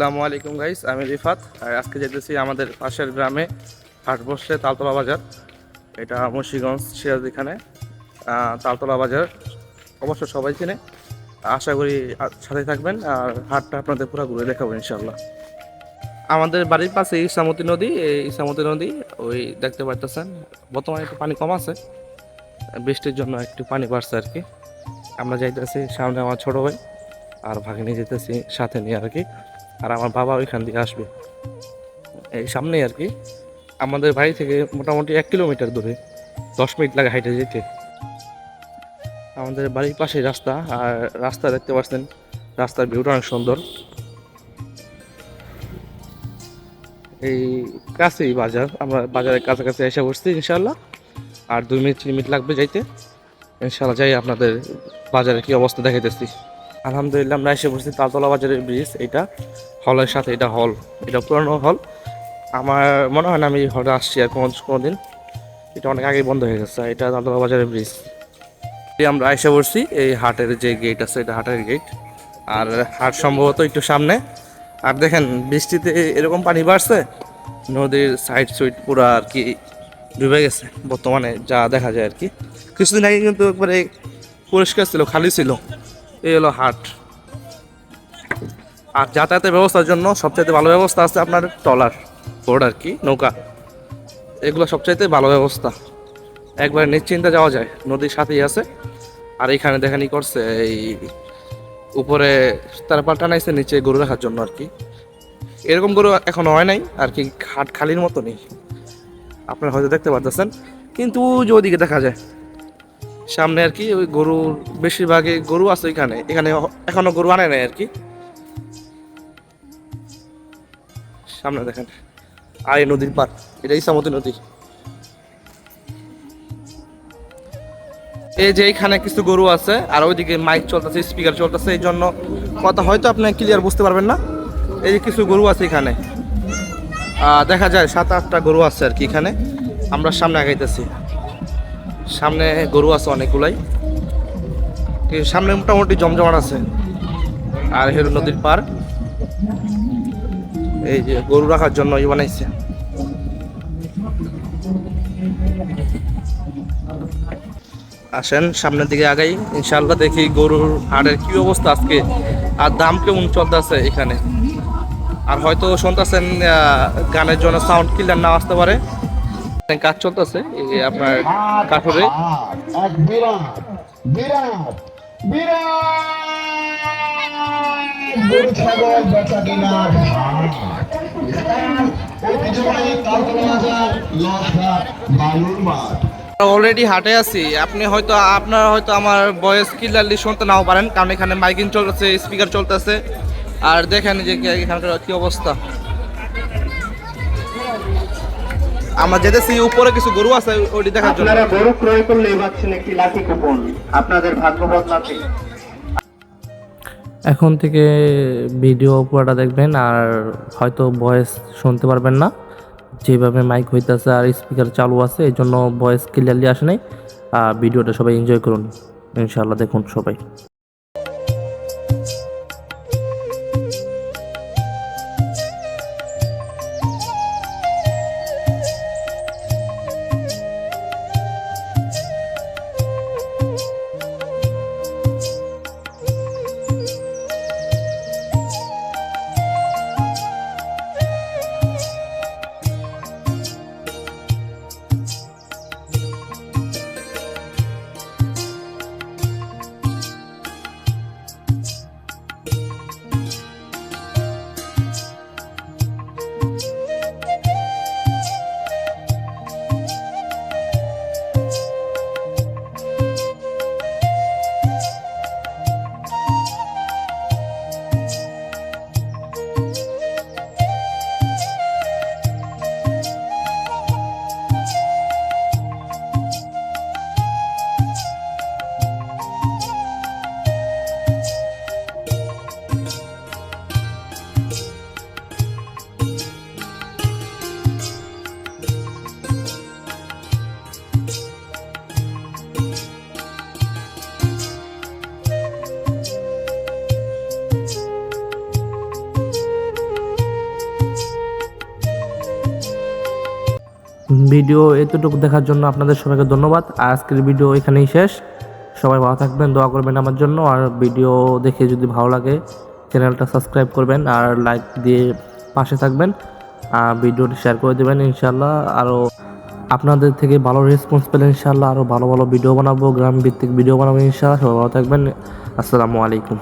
আসসালামু আলাইকুম গাইস আমি রিফাত। আর আজকে যেতেছি আমাদের পাশের গ্রামে হাট বসছে তালতলা বাজার। এটা মুন্সিগঞ্জ সিরাজ এখানে তালতলা বাজার। অবশ্য সবাই চেনে। আশা করি সাথে থাকবেন আর হাটটা আপনাদের পুরো ঘুরে দেখাবো ইনশাল্লাহ আমাদের বাড়ির পাশে ইসামতি নদী, এই ইসামতি নদী, ওই দেখতে পারতেছেন বর্তমানে একটু পানি কম আছে। বৃষ্টির জন্য একটু পানি বাড়ছে আর কি। আমরা যাইতেছি সামনে আমার ছোটো ভাই আর ভাগিনী যেতেছি সাথে নিয়ে আর কি। আর আমার বাবা ওইখান দিয়ে আসবে। এই সামনেই আর কি, আমাদের বাড়ি থেকে মোটামুটি এক কিলোমিটার দূরে, দশ মিনিট লাগে হাইটে যেতে। আমাদের বাড়ির পাশে রাস্তা, আর রাস্তা দেখতে পাচ্ছেন, রাস্তার ভিউটা অনেক সুন্দর। এই কাছেই বাজার, আমরা বাজারের কাছাকাছি এসে বসছি ইনশাল্লাহ আর দুই মিনিট, তিন মিনিট লাগবে যাইতে। ইনশাল্লাহ যাই আপনাদের বাজারে কি অবস্থা দেখাইতেছি। আলহামদুলিল্লাহ আমরা এসে বসছি তালতলা বাজারের ব্রিজ এটা হলের সাথে, এটা হল, এটা পুরানো হল। আমার মনে হয় না আমি হলে আসছি আর কোনো কোনো দিন এটা অনেক আগেই বন্ধ হয়ে গেছে, এটা তালতলা বাজারের ব্রিজ আমরা এসে বসছি, এই হাটের যে গেট আছে, এটা হাটের গেট আর হাট সম্ভবত একটু সামনে। আর দেখেন, বৃষ্টিতে এরকম পানি বাড়ছে, নদীর সাইড সুইড পুরো আর কি ডুবে গেছে, বর্তমানে যা দেখা যায় আর কি। কিছুদিন আগে কিন্তু একবারে পরিষ্কার ছিল, খালি ছিল। এই হলো হাট। আর যাতায়াতের ব্যবস্থার জন্য সবচাইতে ভালো ব্যবস্থা আছে আপনার ট্রলার বোর্ড আর কি, নৌকা। এগুলো সবচাইতে ভালো ব্যবস্থা। একবার নিশ্চিন্তে যাওয়া যায়, নদীর সাথেই আছে। আর এখানে দেখানি করছে, এই উপরে তারা পাল্টা নাইছে, নিচে গরু রাখার জন্য আর কি। এরকম গরু এখন হয় নাই, আর কি হাট খালির মতো নেই আপনারা হয়তো দেখতে পারতেছেন। কিন্তু যে ওদিকে দেখা যায় সামনে আর কি ওই গরুর বেশিরভাগই গরু আছে এখানে এখানে এখনও গরু আনে নাই আর কি। সামনে দেখেন আর এই নদীর পার এটা ইসামতি নদী। এই যে এখানে কিছু গরু আছে, আর ওইদিকে মাইক চলতেছে স্পিকার চলতেছে, এই জন্য কথা হয়তো আপনি ক্লিয়ার বুঝতে পারবেন না। এই যে কিছু গরু আছে এখানে। দেখা যায় সাত আটটা গরু আছে আর কি এখানে। আমরা সামনে আগাইতেছি। সামনে গরু আছে অনেকগুলাই। সামনে মোটামুটি জমজমাট আছে। আর হেরু নদীর পার। এই যে গরু রাখার জন্য ই বানাইছে। আসেন, সামনের দিকে আগাই। ইনশাল্লাহ দেখি গরুর হাড়ের কি অবস্থা আজকে। আর দাম কেমন চলতেছে এখানে? আর হয়তো শুনতেছেন গানের জন্য সাউন্ড কিলার না আসতে পারে। কাজ চলতেছে আপনার কাঠুরে অলরেডি হাটে আছি। আপনি হয়তো আপনার হয়তো আমার ভয়েস ক্লিয়ারলি শুনতে নাও পারেন কারণ এখানে মাইকিং চলতেছে স্পিকার চলতেছে। আর দেখেন যে এখানকার কি অবস্থা। আমরা যেতেছি উপরে কিছু গরু আছে ওইটি দেখার জন্য। আপনারা গরু ক্রয় করলে পাচ্ছেন একটি লাকি কুপন। আপনাদের ভাগ্য বদলাতে। এখন থেকে ভিডিও পুরোটা দেখবেন আর হয়তো ভয়েস শুনতে পারবেন না। যেভাবে মাইক হইতেছে আর স্পিকার চালু আছে এই জন্য ভয়েস ক্লিয়ারলি আসে নাই। আর ভিডিওটা সবাই এনজয় করুন। ইনশাল্লাহ দেখুন সবাই। ভিডিও এতটুকু দেখার জন্য আপনাদের সবাইকে ধন্যবাদ। আজকের ভিডিও এখানেই শেষ। সবাই ভালো থাকবেন, দোয়া করবেন আমার জন্য। আর ভিডিও দেখে যদি ভালো লাগে, চ্যানেলটা সাবস্ক্রাইব করবেন আর লাইক দিয়ে পাশে থাকবেন। আর ভিডিওটি শেয়ার করে দেবেন ইনশাল্লাহ আরও আপনাদের থেকে ভালো রেসপন্স পেলে ইনশাল্লাহ আরও ভালো ভালো ভিডিও বানাবো গ্রাম ভিত্তিক ভিডিও বানাবো ইনশাল্লাহ সবাই ভালো থাকবেন। আসসালামু আলাইকুম।